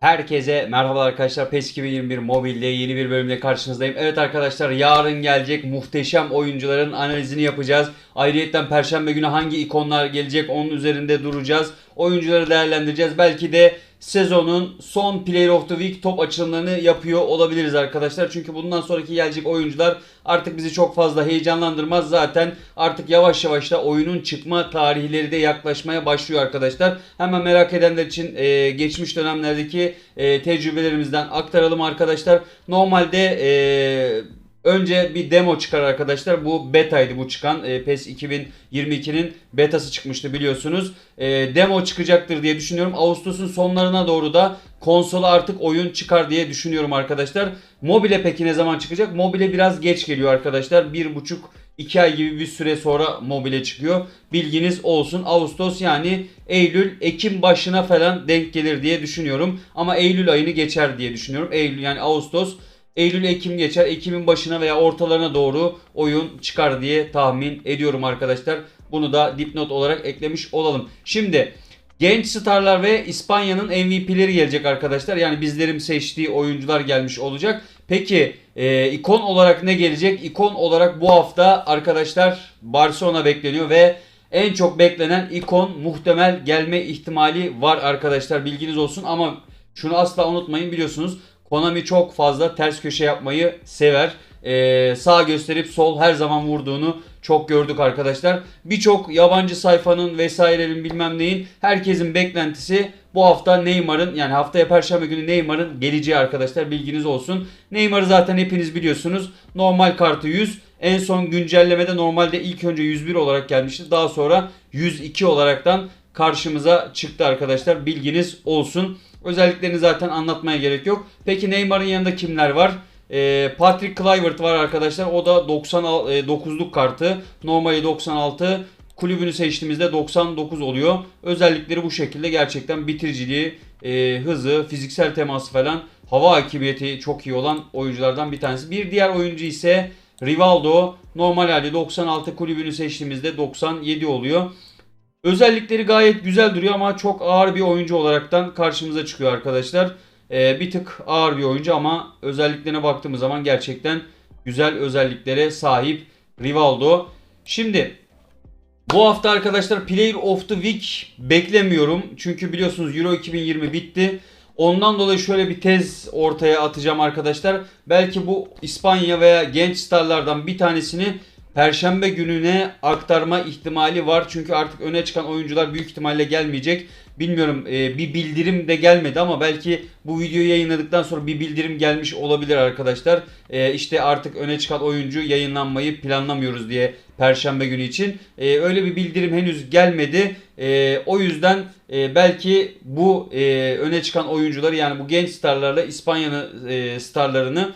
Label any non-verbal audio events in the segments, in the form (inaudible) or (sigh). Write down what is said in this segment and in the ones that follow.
Herkese merhaba arkadaşlar. PES 2021 mobilde yeni bir bölümde karşınızdayım. Evet arkadaşlar yarın gelecek muhteşem oyuncuların analizini yapacağız. Ayrıyeten perşembe günü hangi ikonlar gelecek onun üzerinde duracağız. Oyuncuları değerlendireceğiz. Belki de sezonun son Player of the Week top açılımlarını yapıyor olabiliriz arkadaşlar. Çünkü bundan sonraki gelecek oyuncular artık bizi çok fazla heyecanlandırmaz. Zaten artık yavaş yavaş da oyunun çıkma tarihleri de yaklaşmaya başlıyor arkadaşlar. Hemen merak edenler için e, geçmiş dönemlerdeki e, tecrübelerimizden aktaralım arkadaşlar. Normalde e, Önce bir demo çıkar arkadaşlar. Bu betaydı bu çıkan. E, PES 2022'nin betası çıkmıştı biliyorsunuz. E, demo çıkacaktır diye düşünüyorum. Ağustos'un sonlarına doğru da konsola artık oyun çıkar diye düşünüyorum arkadaşlar. Mobile peki ne zaman çıkacak? Mobile biraz geç geliyor arkadaşlar. Bir buçuk 2 ay gibi bir süre sonra mobile çıkıyor. Bilginiz olsun. Ağustos yani Eylül, Ekim başına falan denk gelir diye düşünüyorum. Ama Eylül ayını geçer diye düşünüyorum. Eylül yani Ağustos Eylül Ekim geçer. Ekim'in başına veya ortalarına doğru oyun çıkar diye tahmin ediyorum arkadaşlar. Bunu da dipnot olarak eklemiş olalım. Şimdi genç starlar ve İspanya'nın MVP'leri gelecek arkadaşlar. Yani bizlerin seçtiği oyuncular gelmiş olacak. Peki e, ikon olarak ne gelecek? İkon olarak bu hafta arkadaşlar Barcelona bekleniyor ve en çok beklenen ikon muhtemel gelme ihtimali var arkadaşlar bilginiz olsun ama şunu asla unutmayın biliyorsunuz Konami çok fazla ters köşe yapmayı sever. Ee, sağ gösterip sol her zaman vurduğunu çok gördük arkadaşlar. Birçok yabancı sayfanın vesairenin bilmem neyin herkesin beklentisi bu hafta Neymar'ın yani haftaya perşembe günü Neymar'ın geleceği arkadaşlar bilginiz olsun. Neymar'ı zaten hepiniz biliyorsunuz. Normal kartı 100. En son güncellemede normalde ilk önce 101 olarak gelmişti. Daha sonra 102 olaraktan karşımıza çıktı arkadaşlar. Bilginiz olsun. Özelliklerini zaten anlatmaya gerek yok. Peki Neymar'ın yanında kimler var? Ee, Patrick Kluivert var arkadaşlar. O da 99'luk kartı. Normali 96. Kulübünü seçtiğimizde 99 oluyor. Özellikleri bu şekilde gerçekten bitiriciliği, e, hızı, fiziksel teması falan hava hakimiyeti çok iyi olan oyunculardan bir tanesi. Bir diğer oyuncu ise Rivaldo. Normal hali 96 kulübünü seçtiğimizde 97 oluyor. Özellikleri gayet güzel duruyor ama çok ağır bir oyuncu olaraktan karşımıza çıkıyor arkadaşlar. Ee, bir tık ağır bir oyuncu ama özelliklerine baktığımız zaman gerçekten güzel özelliklere sahip Rivaldo. Şimdi bu hafta arkadaşlar Player of the Week beklemiyorum. Çünkü biliyorsunuz Euro 2020 bitti. Ondan dolayı şöyle bir tez ortaya atacağım arkadaşlar. Belki bu İspanya veya genç starlardan bir tanesini Perşembe gününe aktarma ihtimali var. Çünkü artık öne çıkan oyuncular büyük ihtimalle gelmeyecek. Bilmiyorum e, bir bildirim de gelmedi ama belki bu videoyu yayınladıktan sonra bir bildirim gelmiş olabilir arkadaşlar. E, işte artık öne çıkan oyuncu yayınlanmayı planlamıyoruz diye Perşembe günü için. E, öyle bir bildirim henüz gelmedi. E, o yüzden belki bu öne çıkan oyuncuları yani bu genç starlarla İspanya'nın starlarını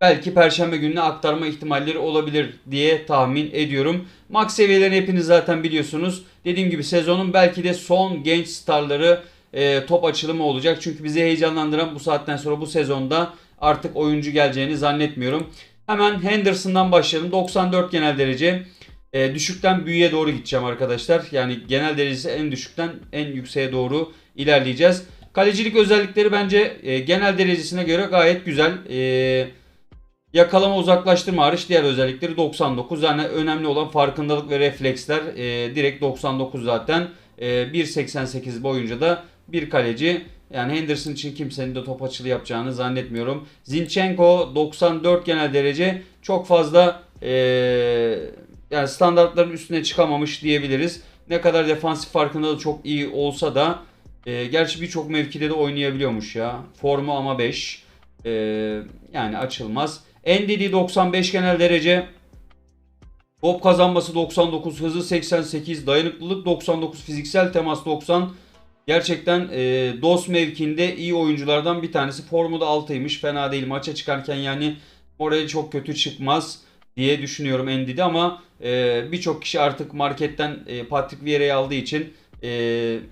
belki perşembe gününe aktarma ihtimalleri olabilir diye tahmin ediyorum. Max seviyelerini hepiniz zaten biliyorsunuz. Dediğim gibi sezonun belki de son genç starları e, top açılımı olacak. Çünkü bizi heyecanlandıran bu saatten sonra bu sezonda artık oyuncu geleceğini zannetmiyorum. Hemen Henderson'dan başlayalım. 94 genel derece. E, düşükten büyüğe doğru gideceğim arkadaşlar. Yani genel derecesi en düşükten en yükseğe doğru ilerleyeceğiz. Kalecilik özellikleri bence e, genel derecesine göre gayet güzel. Eee Yakalama uzaklaştırma hariç diğer özellikleri 99. Yani önemli olan farkındalık ve refleksler e, direkt 99 zaten. E, 1.88 boyunca da bir kaleci. Yani Henderson için kimsenin de top açılı yapacağını zannetmiyorum. Zinchenko 94 genel derece. Çok fazla e, yani standartların üstüne çıkamamış diyebiliriz. Ne kadar defansif farkındalığı çok iyi olsa da e, gerçi birçok mevkide de oynayabiliyormuş ya. Formu ama 5. E, yani açılmaz. NDD 95 genel derece. Top kazanması 99, hızı 88, dayanıklılık 99, fiziksel temas 90. Gerçekten e, DOS mevkinde iyi oyunculardan bir tanesi. Formu da 6'ymış. Fena değil. Maça çıkarken yani morali çok kötü çıkmaz diye düşünüyorum NDD ama e, birçok kişi artık marketten e, Patrick Vieira'yı aldığı için e,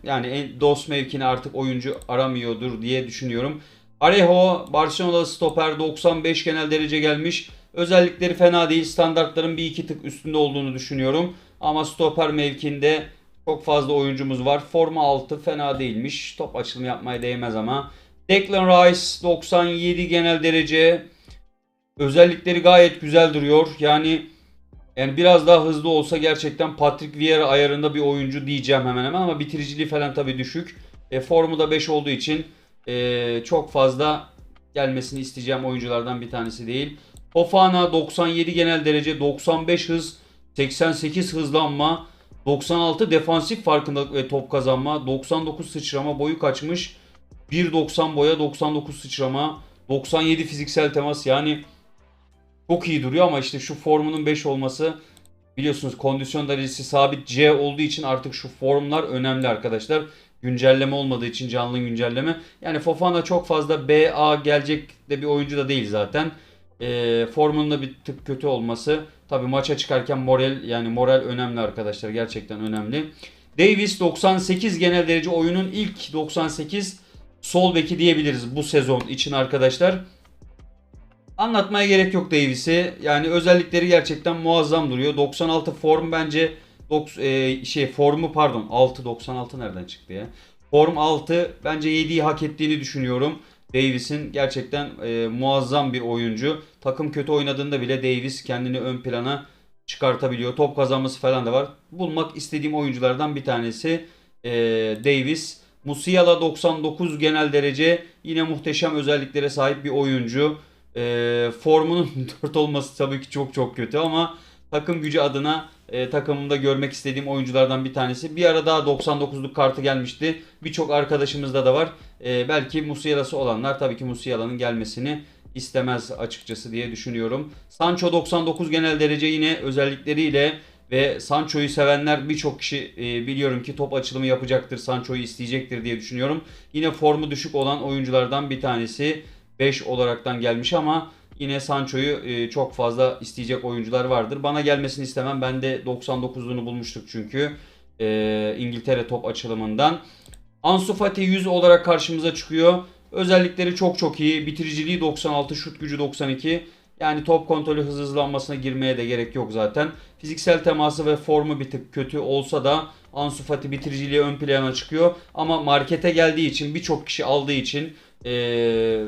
yani DOS mevkini artık oyuncu aramıyordur diye düşünüyorum. Arejo Barcelona'da stoper 95 genel derece gelmiş. Özellikleri fena değil. Standartların bir iki tık üstünde olduğunu düşünüyorum. Ama stoper mevkinde çok fazla oyuncumuz var. Forma altı fena değilmiş. Top açılımı yapmaya değmez ama. Declan Rice 97 genel derece. Özellikleri gayet güzel duruyor. Yani yani biraz daha hızlı olsa gerçekten Patrick Vieira ayarında bir oyuncu diyeceğim hemen hemen ama bitiriciliği falan tabii düşük. E, formu da 5 olduğu için e, çok fazla gelmesini isteyeceğim oyunculardan bir tanesi değil. Fofana 97 genel derece, 95 hız, 88 hızlanma, 96 defansif farkındalık ve top kazanma, 99 sıçrama boyu kaçmış. 1.90 boya, 99 sıçrama, 97 fiziksel temas yani çok iyi duruyor ama işte şu formunun 5 olması biliyorsunuz kondisyon derecesi sabit C olduğu için artık şu formlar önemli arkadaşlar. Güncelleme olmadığı için canlı güncelleme. Yani Fofana çok fazla BA gelecek de bir oyuncu da değil zaten. E, formunun da bir tık kötü olması. Tabi maça çıkarken moral yani moral önemli arkadaşlar. Gerçekten önemli. Davis 98 genel derece oyunun ilk 98 sol beki diyebiliriz bu sezon için arkadaşlar. Anlatmaya gerek yok Davis'i. Yani özellikleri gerçekten muazzam duruyor. 96 form bence e, şey formu pardon 6 96 nereden çıktı ya? Form 6 bence 7'yi hak ettiğini düşünüyorum. Davis'in gerçekten e, muazzam bir oyuncu. Takım kötü oynadığında bile Davis kendini ön plana çıkartabiliyor. Top kazanması falan da var. Bulmak istediğim oyunculardan bir tanesi e, Davis. Musiala 99 genel derece. Yine muhteşem özelliklere sahip bir oyuncu. E, formunun (laughs) 4 olması tabii ki çok çok kötü ama takım gücü adına e, takımımda görmek istediğim oyunculardan bir tanesi. Bir ara daha 99'luk kartı gelmişti. Birçok arkadaşımızda da var. E, belki Musiala'sı olanlar tabii ki Musiala'nın gelmesini istemez açıkçası diye düşünüyorum. Sancho 99 genel derece yine özellikleriyle ve Sancho'yu sevenler birçok kişi e, biliyorum ki top açılımı yapacaktır. Sancho'yu isteyecektir diye düşünüyorum. Yine formu düşük olan oyunculardan bir tanesi 5 olaraktan gelmiş ama yine Sancho'yu e, çok fazla isteyecek oyuncular vardır. Bana gelmesini istemem. Ben de 99'luğunu bulmuştuk çünkü e, İngiltere top açılımından. Ansu Fati 100 olarak karşımıza çıkıyor. Özellikleri çok çok iyi. Bitiriciliği 96, şut gücü 92. Yani top kontrolü hız hızlanmasına girmeye de gerek yok zaten. Fiziksel teması ve formu bir tık kötü olsa da Ansu Fati bitiriciliği ön plana çıkıyor. Ama markete geldiği için birçok kişi aldığı için eee,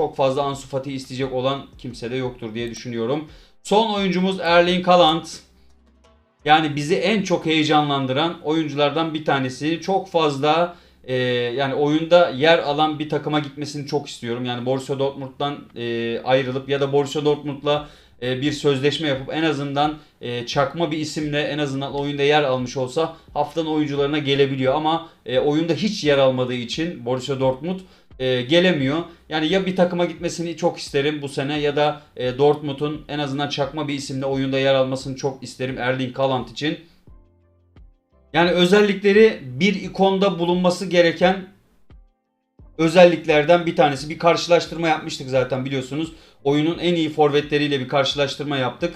çok fazla Ansu Fati isteyecek olan kimse de yoktur diye düşünüyorum. Son oyuncumuz Erling Haaland. Yani bizi en çok heyecanlandıran oyunculardan bir tanesi. Çok fazla e, yani oyunda yer alan bir takıma gitmesini çok istiyorum. Yani Borussia Dortmund'dan e, ayrılıp ya da Borussia Dortmund'la e, bir sözleşme yapıp en azından e, çakma bir isimle en azından oyunda yer almış olsa haftanın oyuncularına gelebiliyor. Ama e, oyunda hiç yer almadığı için Borussia Dortmund e, gelemiyor. Yani ya bir takıma gitmesini çok isterim bu sene ya da e, Dortmund'un en azından çakma bir isimle oyunda yer almasını çok isterim Erling Haaland için. Yani özellikleri bir ikonda bulunması gereken özelliklerden bir tanesi. Bir karşılaştırma yapmıştık zaten biliyorsunuz. Oyunun en iyi forvetleriyle bir karşılaştırma yaptık.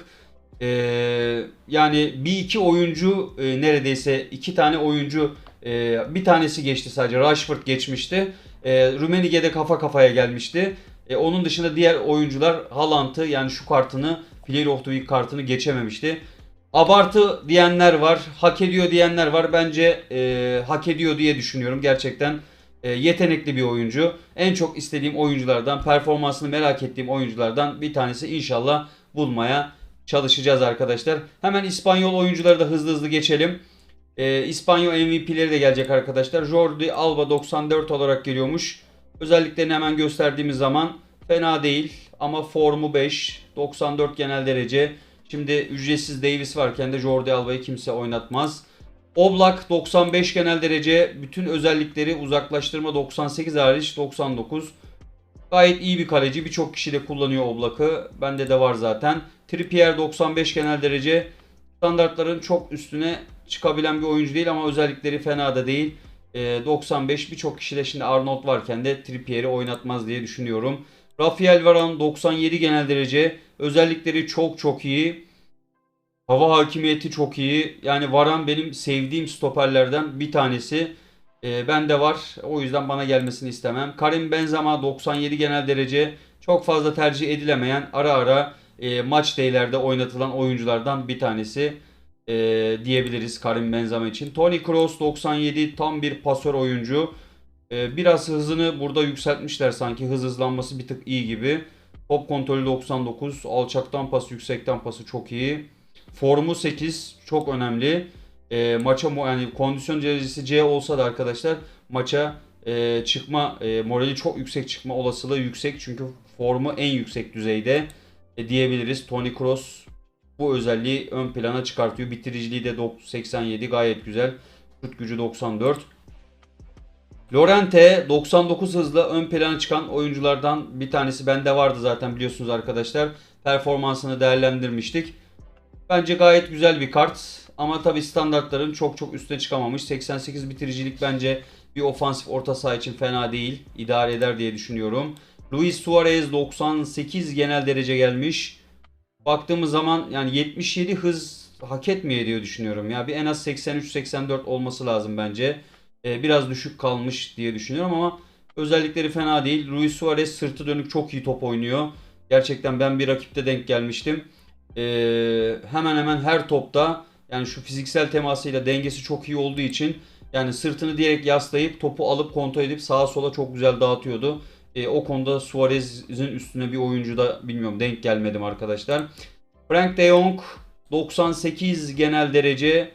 Ee, yani bir iki oyuncu e, neredeyse iki tane oyuncu e, bir tanesi geçti sadece. Rashford geçmişti. E, Rummenigge'de kafa kafaya gelmişti. E, onun dışında diğer oyuncular Haaland'ı yani şu kartını Player of the Week kartını geçememişti. Abartı diyenler var, hak ediyor diyenler var. Bence e, hak ediyor diye düşünüyorum gerçekten. E, yetenekli bir oyuncu. En çok istediğim oyunculardan, performansını merak ettiğim oyunculardan bir tanesi inşallah bulmaya çalışacağız arkadaşlar. Hemen İspanyol oyuncuları da hızlı hızlı geçelim. E, İspanyol MVP'leri de gelecek arkadaşlar. Jordi Alba 94 olarak geliyormuş. Özelliklerini hemen gösterdiğimiz zaman fena değil ama formu 5, 94 genel derece. Şimdi ücretsiz Davis varken de Jordi Alba'yı kimse oynatmaz. Oblak 95 genel derece. Bütün özellikleri uzaklaştırma 98 hariç 99. Gayet iyi bir kaleci. Birçok kişi de kullanıyor Oblak'ı. Bende de var zaten. Trippier 95 genel derece. Standartların çok üstüne çıkabilen bir oyuncu değil ama özellikleri fena da değil. Ee, 95 birçok kişi de şimdi Arnold varken de Trippier'i oynatmaz diye düşünüyorum. Rafael Varane 97 genel derece. Özellikleri çok çok iyi. Hava hakimiyeti çok iyi. Yani Varan benim sevdiğim stoperlerden bir tanesi. Ee, ben de var. O yüzden bana gelmesini istemem. Karim Benzema 97 genel derece. Çok fazla tercih edilemeyen ara ara e, maç daylerde oynatılan oyunculardan bir tanesi e, diyebiliriz Karim Benzema için. Toni Kroos 97 tam bir pasör oyuncu. Ee, biraz hızını burada yükseltmişler sanki. Hız hızlanması bir tık iyi gibi. Top kontrolü 99. Alçaktan pas, yüksekten pası çok iyi. Formu 8 çok önemli. Ee, maça yani kondisyon derecesi C olsa da arkadaşlar maça e, çıkma e, morali çok yüksek çıkma olasılığı yüksek. Çünkü formu en yüksek düzeyde e, diyebiliriz. Tony Kroos bu özelliği ön plana çıkartıyor. Bitiriciliği de dok- 87 gayet güzel. Şut gücü 94. Lorente 99 hızla ön plana çıkan oyunculardan bir tanesi bende vardı zaten biliyorsunuz arkadaşlar. Performansını değerlendirmiştik. Bence gayet güzel bir kart ama tabi standartların çok çok üstüne çıkamamış. 88 bitiricilik bence bir ofansif orta saha için fena değil. İdare eder diye düşünüyorum. Luis Suarez 98 genel derece gelmiş. Baktığımız zaman yani 77 hız hak etmiyor diye düşünüyorum. Ya bir en az 83-84 olması lazım bence. Ee, biraz düşük kalmış diye düşünüyorum ama özellikleri fena değil. Luis Suarez sırtı dönük çok iyi top oynuyor. Gerçekten ben bir rakipte denk gelmiştim. Ee, hemen hemen her topta yani şu fiziksel temasıyla dengesi çok iyi olduğu için yani sırtını direkt yaslayıp topu alıp kontrol edip sağa sola çok güzel dağıtıyordu. Ee, o konuda Suarez'in üstüne bir oyuncu da bilmiyorum denk gelmedim arkadaşlar. Frank de Jong 98 genel derece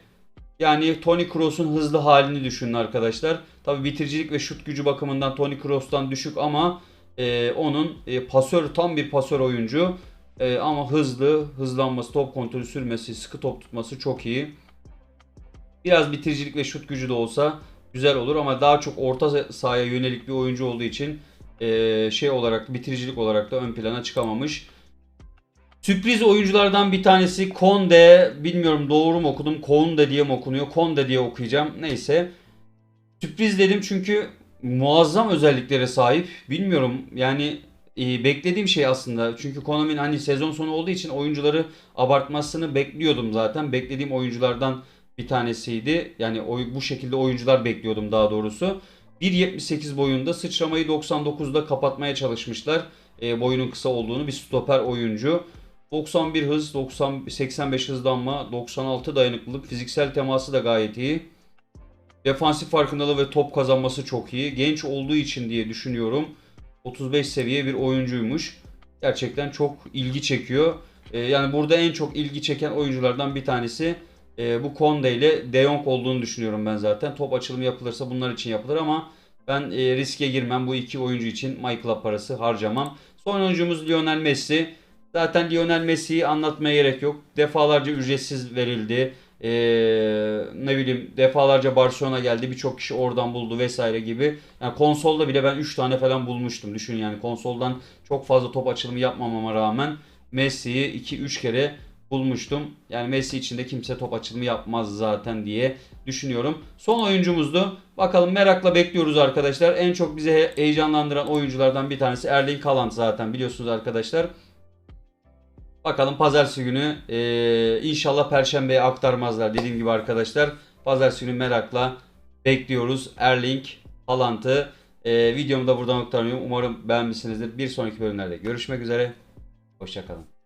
yani Toni Kroos'un hızlı halini düşünün arkadaşlar. Tabi bitiricilik ve şut gücü bakımından Toni Kroos'tan düşük ama e, onun e, pasör tam bir pasör oyuncu. E, ama hızlı, hızlanması, top kontrolü sürmesi, sıkı top tutması çok iyi. Biraz bitiricilik ve şut gücü de olsa güzel olur ama daha çok orta sahaya yönelik bir oyuncu olduğu için e, şey olarak bitiricilik olarak da ön plana çıkamamış. Sürpriz oyunculardan bir tanesi Konde. Bilmiyorum doğru mu okudum. Konde diye mi okunuyor? Konde diye okuyacağım. Neyse. Sürpriz dedim çünkü muazzam özelliklere sahip. Bilmiyorum yani e, beklediğim şey aslında. Çünkü Konami'nin hani sezon sonu olduğu için oyuncuları abartmasını bekliyordum zaten. Beklediğim oyunculardan bir tanesiydi. Yani oy, bu şekilde oyuncular bekliyordum daha doğrusu. 1.78 boyunda sıçramayı 99'da kapatmaya çalışmışlar. E, boyunun kısa olduğunu bir stoper oyuncu. 91 hız, 90 85 hızlanma, 96 dayanıklılık, fiziksel teması da gayet iyi. Defansif farkındalığı ve top kazanması çok iyi. Genç olduğu için diye düşünüyorum. 35 seviye bir oyuncuymuş. Gerçekten çok ilgi çekiyor. Ee, yani burada en çok ilgi çeken oyunculardan bir tanesi e, bu Konde ile De Jong olduğunu düşünüyorum ben zaten. Top açılımı yapılırsa bunlar için yapılır ama ben e, riske girmem. Bu iki oyuncu için Michael'a parası harcamam. Son oyuncumuz Lionel Messi. Zaten Lionel Messi'yi anlatmaya gerek yok. Defalarca ücretsiz verildi. Ee, ne bileyim defalarca Barcelona geldi. Birçok kişi oradan buldu vesaire gibi. Yani konsolda bile ben 3 tane falan bulmuştum. Düşün yani konsoldan çok fazla top açılımı yapmamama rağmen Messi'yi 2-3 kere bulmuştum. Yani Messi için de kimse top açılımı yapmaz zaten diye düşünüyorum. Son oyuncumuzdu. Bakalım merakla bekliyoruz arkadaşlar. En çok bizi he- heyecanlandıran oyunculardan bir tanesi Erling Haaland zaten biliyorsunuz arkadaşlar. Bakalım pazartesi günü e, inşallah perşembeye aktarmazlar dediğim gibi arkadaşlar. Pazartesi günü merakla bekliyoruz Erling Haaland'ı. E, videomu da buradan aktarıyorum. Umarım beğenmişsinizdir. Bir sonraki bölümlerde görüşmek üzere. Hoşçakalın.